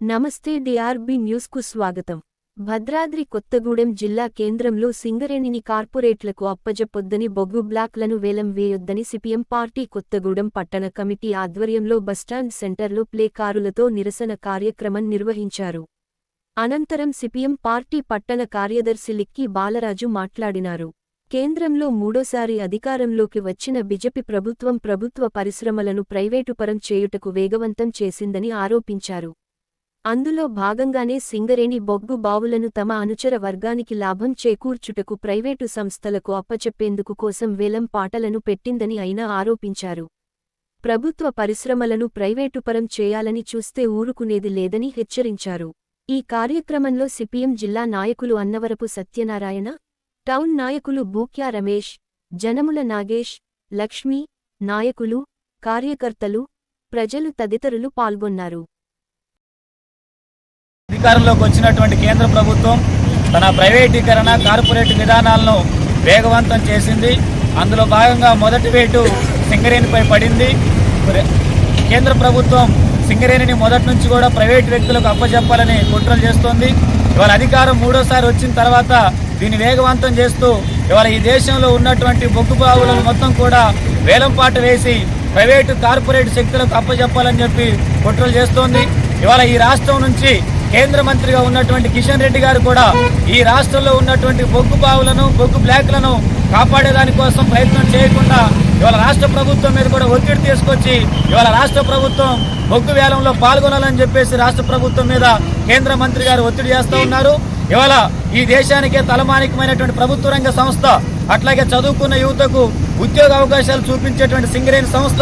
నమస్తే డిఆర్బి న్యూస్కు స్వాగతం. భద్రాద్రి కొత్తగూడెం జిల్లా కేంద్రంలో సింగరేణిని కార్పొరేట్లకు అప్పజెప్పొద్దని బొగ్గు బ్లాక్లను వేలం వేయొద్దని సిపిఎం పార్టీ కొత్తగూడెం పట్టణ కమిటీ ఆధ్వర్యంలో బస్టాండ్ సెంటర్లో ప్లేకారులతో నిరసన కార్యక్రమం నిర్వహించారు. అనంతరం సిపిఎం పార్టీ పట్టణ కార్యదర్శి లిక్కి బాలరాజు మాట్లాడినారు. కేంద్రంలో మూడోసారి అధికారంలోకి వచ్చిన బిజెపి ప్రభుత్వం ప్రభుత్వ పరిశ్రమలను ప్రైవేటుపరం చేయుటకు వేగవంతం చేసిందని ఆరోపించారు. అందులో భాగంగానే సింగరేణి బొగ్గు బావులను తమ అనుచర వర్గానికి లాభం చేకూర్చుటకు ప్రైవేటు సంస్థలకు అప్పచెప్పేందుకు కోసం వేలం పాటలను పెట్టిందని అయినా ఆరోపించారు. ప్రభుత్వ పరిశ్రమలను ప్రైవేటుపరం చేయాలని చూస్తే ఊరుకునేది లేదని హెచ్చరించారు. ఈ కార్యక్రమంలో సిపిఎం జిల్లా నాయకులు అన్నవరపు సత్యనారాయణ టౌన్ నాయకులు బూక్యా రమేష్ జనముల నాగేష్ లక్ష్మీ నాయకులు కార్యకర్తలు ప్రజలు తదితరులు పాల్గొన్నారు. అధికారంలోకి వచ్చినటువంటి కేంద్ర ప్రభుత్వం తన ప్రైవేటీకరణ కార్పొరేట్ విధానాలను వేగవంతం చేసింది. అందులో భాగంగా మొదటి వేటు సింగరేణిపై పడింది. కేంద్ర ప్రభుత్వం సింగరేణిని మొదటి నుంచి కూడా ప్రైవేట్ వ్యక్తులకు అప్పచెప్పాలని కుట్రలు చేస్తోంది. ఇవాళ అధికారం మూడోసారి వచ్చిన తర్వాత దీన్ని వేగవంతం చేస్తూ ఇవాళ ఈ దేశంలో ఉన్నటువంటి బొగ్గు బావులను మొత్తం కూడా వేలంపాట వేసి ప్రైవేటు కార్పొరేట్ శక్తులకు అప్పచెప్పాలని చెప్పి కుట్రలు చేస్తోంది. ఇవాళ ఈ రాష్ట్రం నుంచి కేంద్ర మంత్రిగా ఉన్నటువంటి కిషన్ రెడ్డి గారు కూడా ఈ రాష్ట్రంలో ఉన్నటువంటి బొగ్గు బావులను బొగ్గు బ్లాక్లను కాపాడేదాని కోసం ప్రయత్నం చేయకుండా ఇవాళ రాష్ట్ర ప్రభుత్వం మీద కూడా ఒత్తిడి తీసుకొచ్చి ఇవాళ రాష్ట్ర ప్రభుత్వం బొగ్గు వేలంలో పాల్గొనాలని చెప్పేసి రాష్ట్ర ప్రభుత్వం మీద కేంద్ర మంత్రి గారు ఒత్తిడి చేస్తూ ఉన్నారు. ఇవాళ ఈ దేశానికే తలమానికమైనటువంటి ప్రభుత్వ రంగ సంస్థ అట్లాగే చదువుకున్న యువతకు ఉద్యోగ అవకాశాలు చూపించేటువంటి సింగరేణి సంస్థ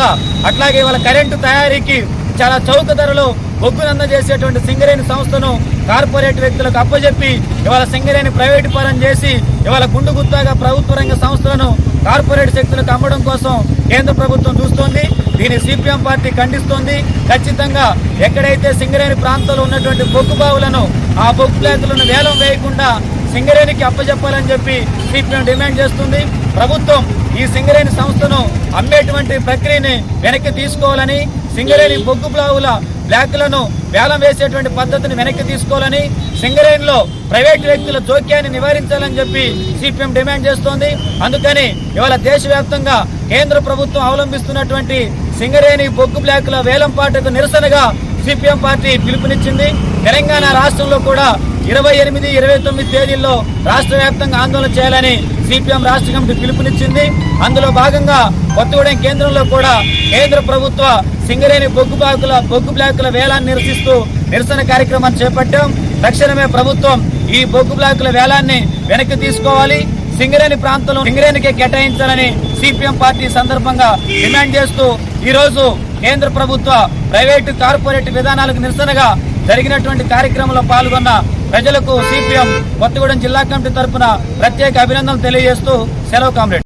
అట్లాగే ఇవాళ కరెంటు తయారీకి చాలా చౌక ధరలో బొగ్గును అందజేసేటువంటి సింగరేణి సంస్థను కార్పొరేట్ వ్యక్తులకు అప్పజెప్పి ఇవాళ సింగరేణి ప్రైవేటు పరం చేసి ఇవాళ గుండు గుత్తాగా ప్రభుత్వ రంగ సంస్థలను కార్పొరేట్ శక్తులకు అమ్మడం కోసం కేంద్ర ప్రభుత్వం చూస్తోంది. దీన్ని సిపిఎం పార్టీ ఖండిస్తోంది. ఖచ్చితంగా ఎక్కడైతే సింగరేణి ప్రాంతంలో ఉన్నటువంటి బొగ్గు బావులను ఆ బొగ్గు ప్లాంతులను వేలం వేయకుండా సింగరేణికి అప్పచెప్పాలని చెప్పి సిపిఎం డిమాండ్ చేస్తుంది. ప్రభుత్వం ఈ సింగరేణి సంస్థను అమ్మేటువంటి ప్రక్రియని వెనక్కి తీసుకోవాలని సింగరేణి బొగ్గు బ్లావుల బ్లాక్లను వేలం వేసేటువంటి పద్ధతిని వెనక్కి తీసుకోవాలని సింగరేణిలో ప్రైవేట్ వ్యక్తుల జోక్యాన్ని నివారించాలని చెప్పి సిపిఎం డిమాండ్ చేస్తోంది. అందుకని ఇవాళ దేశవ్యాప్తంగా కేంద్ర ప్రభుత్వం అవలంబిస్తున్నటువంటి సింగరేణి బొగ్గు బ్లాకుల వేలంపాటకు నిరసనగా సిపిఎం పార్టీ పిలుపునిచ్చింది. తెలంగాణ రాష్ట్రంలో కూడా ఇరవై ఎనిమిది ఇరవై తొమ్మిది తేదీల్లో రాష్ట్ర వ్యాప్తంగా ఆందోళన చేయాలని సిపిఎం రాష్ట్ర కమిటీ పిలుపునిచ్చింది. అందులో భాగంగా కొత్తగూడెం కేంద్రంలో కూడా కేంద్ర ప్రభుత్వ సింగరేణి బొగ్గు బ్లాకుల బొగ్గు బ్లాకుల వేలాన్ని నిరసిస్తూ నిరసన కార్యక్రమాన్ని చేపట్టాం. తక్షణమే ప్రభుత్వం ఈ బొగ్గు బ్లాకుల వేలాన్ని వెనక్కి తీసుకోవాలి. సింగరేణి ప్రాంతంలో సింగరేణికే కేటాయించాలని సిపిఎం పార్టీ సందర్భంగా డిమాండ్ చేస్తూ ఈ రోజు కేంద్ర ప్రభుత్వ ప్రైవేటు కార్పొరేట్ విధానాలకు నిరసనగా జరిగినటువంటి కార్యక్రమంలో పాల్గొన్న ప్రజలకు సిపిఎం కొత్తగూడెం జిల్లా కమిటీ తరఫున ప్రత్యేక అభినందనలు తెలియజేస్తూ సెలవు కామ్రేడ్.